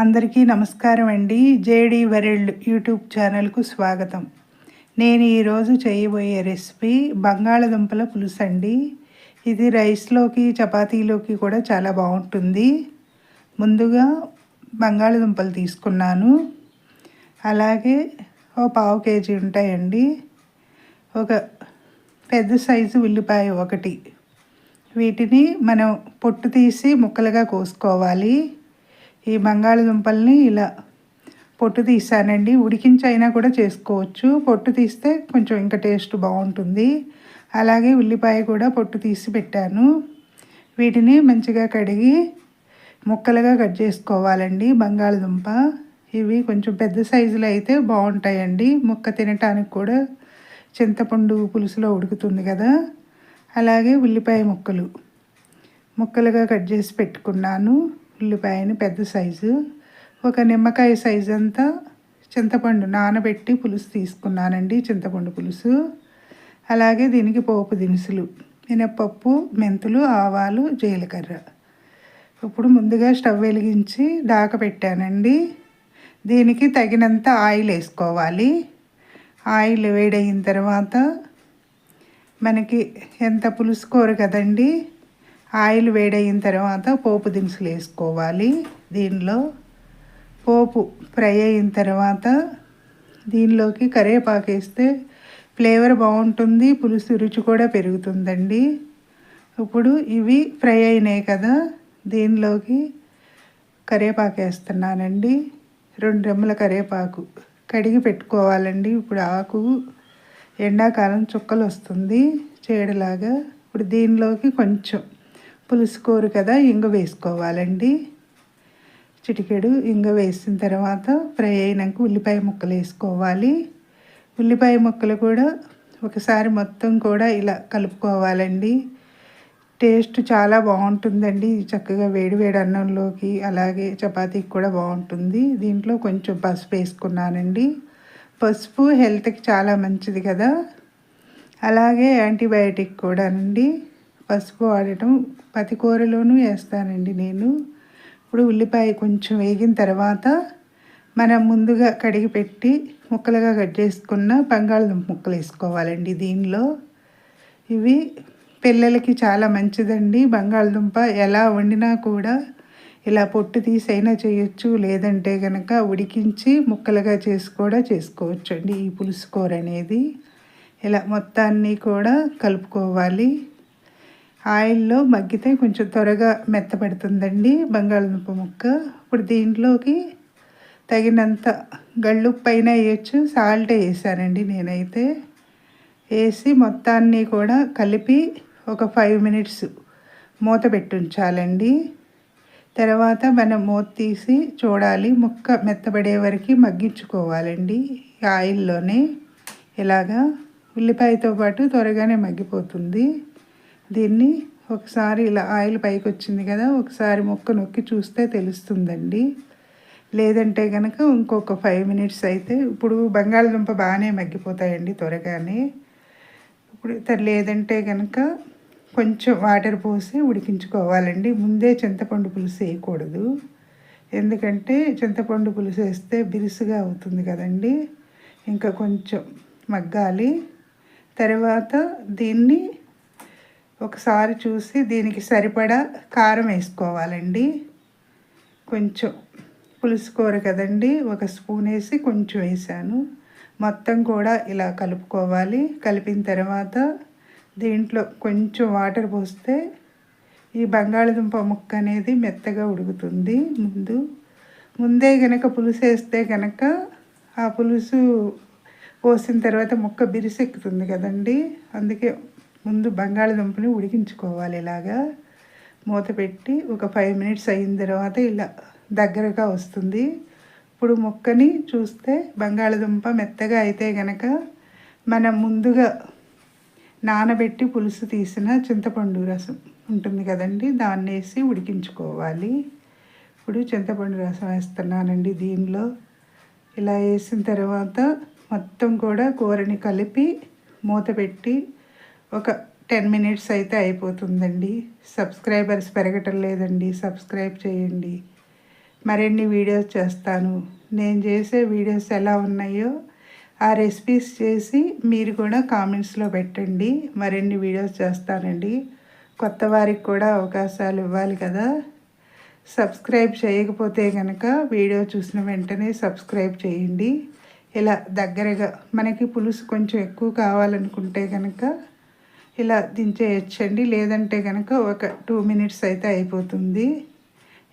అందరికీ నమస్కారం అండి. జేడి వరల్డ్ యూట్యూబ్ ఛానల్కు స్వాగతం. నేను ఈరోజు చేయబోయే రెసిపీ బంగాళదుంపల పులుసు అండి. ఇది రైస్లోకి చపాతీలోకి కూడా చాలా బాగుంటుంది. ముందుగా బంగాళదుంపలు తీసుకున్నాను. అలాగే ఓ పావు కేజీ ఉంటాయండి. ఒక పెద్ద సైజు ఉల్లిపాయ ఒకటి. వీటిని మనం పొట్టు తీసి ముక్కలుగా కోసుకోవాలి. ఈ బంగాళదుంపల్ని ఇలా పొట్టు తీసానండి. ఉడికించైనా కూడా చేసుకోవచ్చు. పొట్టు తీస్తే కొంచెం ఇంకా టేస్ట్ బాగుంటుంది. అలాగే ఉల్లిపాయ కూడా పొట్టు తీసి పెట్టాను. వీటిని మంచిగా కడిగి ముక్కలుగా కట్ చేసుకోవాలండి బంగాళదుంప. ఇవి కొంచెం పెద్ద సైజులో అయితే బాగుంటాయండి. ముక్క తినటానికి కూడా చింతపండు పులుసులో ఉడుకుతుంది కదా. అలాగే ఉల్లిపాయ ముక్కలు ముక్కలుగా కట్ చేసి పెట్టుకున్నాను. ఉల్లిపాయని పెద్ద సైజు ఒక నిమ్మకాయ సైజు అంతా చింతపండు నానబెట్టి పులుసు తీసుకున్నానండి చింతపండు పులుసు. అలాగే దీనికి పోపు దినుసులు మినప్పప్పు మెంతులు ఆవాలు జీలకర్ర. ఇప్పుడు ముందుగా స్టవ్ వెలిగించి దాక పెట్టానండి. దీనికి తగినంత ఆయిల్ వేసుకోవాలి. ఆయిల్ వేడయిన తర్వాత మనకి ఎంత పులుసు కూర కదండి? ఆయిల్ వేడయిన తర్వాత పోపు దినుసులు వేసుకోవాలి. దీనిలో పోపు ఫ్రై అయిన తర్వాత దీనిలోకి కరివేపాకు వేస్తే ఫ్లేవర్ బాగుంటుంది పులుసు రుచి కూడా పెరుగుతుందండి. ఇప్పుడు ఇవి ఫ్రై అయినాయి కదా దీనిలోకి కరివేపాకు వేస్తున్నానండి. రెండు రెమ్మల కరివేపాకు కడిగి పెట్టుకోవాలండి. ఇప్పుడు ఆకు ఎండాకాలం చుక్కలు వస్తుంది చేడలాగా. ఇప్పుడు దీనిలోకి కొంచెం పులుసు కూర కదా ఇంగ వేసుకోవాలండి. చిటికెడు ఇంగ వేసిన తర్వాత ఫ్రై అయినాక ఉల్లిపాయ ముక్కలు వేసుకోవాలి. ఉల్లిపాయ ముక్కలు కూడా ఒకసారి మొత్తం కూడా ఇలా కలుపుకోవాలండి. టేస్ట్ చాలా బాగుంటుందండి. చక్కగా వేడివేడి అన్నంలోకి అలాగే చపాతీకి కూడా బాగుంటుంది. దీంట్లో కొంచెం పసుపు వేసుకున్నానండి. పసుపు హెల్త్కి చాలా మంచిది కదా. అలాగే యాంటీబయాటిక్ కూడానండి. పసుపు వాడటం ప్రతి కూరలోనూ వేస్తానండి నేను. ఇప్పుడు ఉల్లిపాయ కొంచెం వేగిన తర్వాత మనం ముందుగా కడిగి పెట్టి ముక్కలుగా కట్ చేసుకున్న బంగాళదుంప ముక్కలు వేసుకోవాలండి దీనిలో. ఇవి పిల్లలకి చాలా మంచిదండి. బంగాళదుంప ఎలా వండినా కూడా ఇలా పొట్టు తీసైనా చేయొచ్చు లేదంటే కనుక ఉడికించి ముక్కలుగా చేసి కూడా చేసుకోవచ్చండి ఈ పులుసు కూర అనేది. ఇలా మొత్తాన్ని కూడా కలుపుకోవాలి. ఆయిల్లో మగ్గితే కొంచెం త్వరగా మెత్తపడుతుందండి బంగాళదుంప ముక్క. ఇప్పుడు దీంట్లోకి తగినంత గళ్ళు పైన వేయచ్చు. సాల్ట్ వేసానండి నేనైతే. వేసి మొత్తాన్ని కూడా కలిపి ఒక ఫైవ్ మినిట్స్ మూత పెట్టుంచాలండి. తర్వాత మనం మూత తీసి చూడాలి. ముక్క మెత్తబడే వరకు మగ్గించుకోవాలండి ఆయిల్లోనే. ఇలాగా ఉల్లిపాయతో పాటు త్వరగానే మగ్గిపోతుంది. దీన్ని ఒకసారి ఇలా ఆయిల్ పైకి వచ్చింది కదా ఒకసారి ముక్క నొక్కి చూస్తే తెలుస్తుందండి. లేదంటే కనుక ఇంకొక ఫైవ్ మినిట్స్ అయితే ఇప్పుడు బంగాళదుంప బాగానే మగ్గిపోతాయండి త్వరగానే. ఇప్పుడు లేదంటే కనుక కొంచెం వాటర్ పోసి ఉడికించుకోవాలండి. ముందే చింతపండు పులుసు వేయకూడదు. ఎందుకంటే చింతపండు పులుసు వేస్తే బిరుసుగా అవుతుంది కదండి. ఇంకా కొంచెం మగ్గాలి. తర్వాత దీన్ని ఒకసారి చూసి దీనికి సరిపడా కారం వేసుకోవాలండి. కొంచెం పులుసు కూర కదండి ఒక స్పూన్ వేసి కొంచెం వేసాను. మొత్తం కూడా ఇలా కలుపుకోవాలి. కలిపిన తర్వాత దీంట్లో కొంచెం వాటర్ పోస్తే ఈ బంగాళదుంప ముక్క అనేది మెత్తగా ఉడుకుతుంది ముందు. ముందే గనక పులుసు వేస్తే కనుక ఆ పులుసు పోసిన తర్వాత ముక్క బిరిసెక్కుతుంది కదండి. అందుకే ముందు బంగాళదుంపని ఉడికించుకోవాలి ఇలాగా. మూత పెట్టి ఒక ఫైవ్ మినిట్స్ అయిన తర్వాత ఇలా దగ్గరగా వస్తుంది. ఇప్పుడు ముక్కని చూస్తే బంగాళదుంప మెత్తగా అయితే గనక మనం ముందుగా నానబెట్టి పులుసు తీసిన చింతపండు రసం ఉంటుంది కదండి దాన్ని వేసి ఉడికించుకోవాలి. ఇప్పుడు చింతపండు రసం వేస్తున్నానండి దీనిలో. ఇలా వేసిన తర్వాత మొత్తం కూడా కూరని కలిపి మూత పెట్టి ఒక టెన్ మినిట్స్ అయితే అయిపోతుందండి. సబ్స్క్రైబర్స్ పెరగటం లేదండి. సబ్స్క్రైబ్ చేయండి. మరిన్ని వీడియోస్ చేస్తాను. నేను చేసే వీడియోస్ ఎలా ఉన్నాయో ఆ రెసిపీస్ చేసి మీరు కూడా కామెంట్స్లో పెట్టండి. మరిన్ని వీడియోస్ చేస్తానండి. కొత్త వారికి కూడా అవకాశాలు ఇవ్వాలి కదా. సబ్స్క్రైబ్ చేయకపోతే కనుక వీడియో చూసిన వెంటనే సబ్స్క్రైబ్ చేయండి. ఇలా దగ్గరగా మనకి పులుసు కొంచెం ఎక్కువ కావాలనుకుంటే కనుక ఇలా దించేయచ్చండి. లేదంటే కనుక ఒక టూ మినిట్స్ అయితే అయిపోతుంది.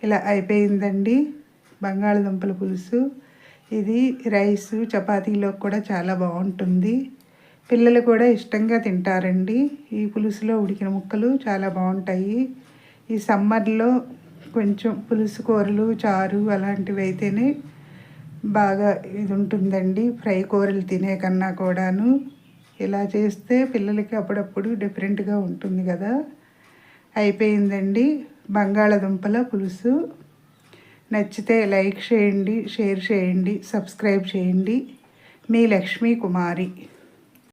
ఇలా అయిపోయిందండి. బంగాళదుంపల పులుసు. ఇది రైస్ చపాతీలో కూడా చాలా బాగుంటుంది. పిల్లలు కూడా ఇష్టంగా తింటారండి. ఈ పులుసులో ఉడికిన ముక్కలు చాలా బాగుంటాయి. ఈ సమ్మర్లో కొంచెం పులుసు కూరలు చారు అలాంటివి అయితేనే బాగా ఇది ఉంటుందండి. ఫ్రై కూరలు తినే కన్నా కూడాను. ఇలా చేస్తే పిల్లలకి అప్పుడప్పుడు డిఫరెంట్గా ఉంటుంది కదా. అయిపోయిందండి. బంగాళదుంపల పులుసు. నచ్చితే లైక్ చేయండి షేర్ చేయండి సబ్స్క్రైబ్ చేయండి. మీ లక్ష్మీ కుమారి.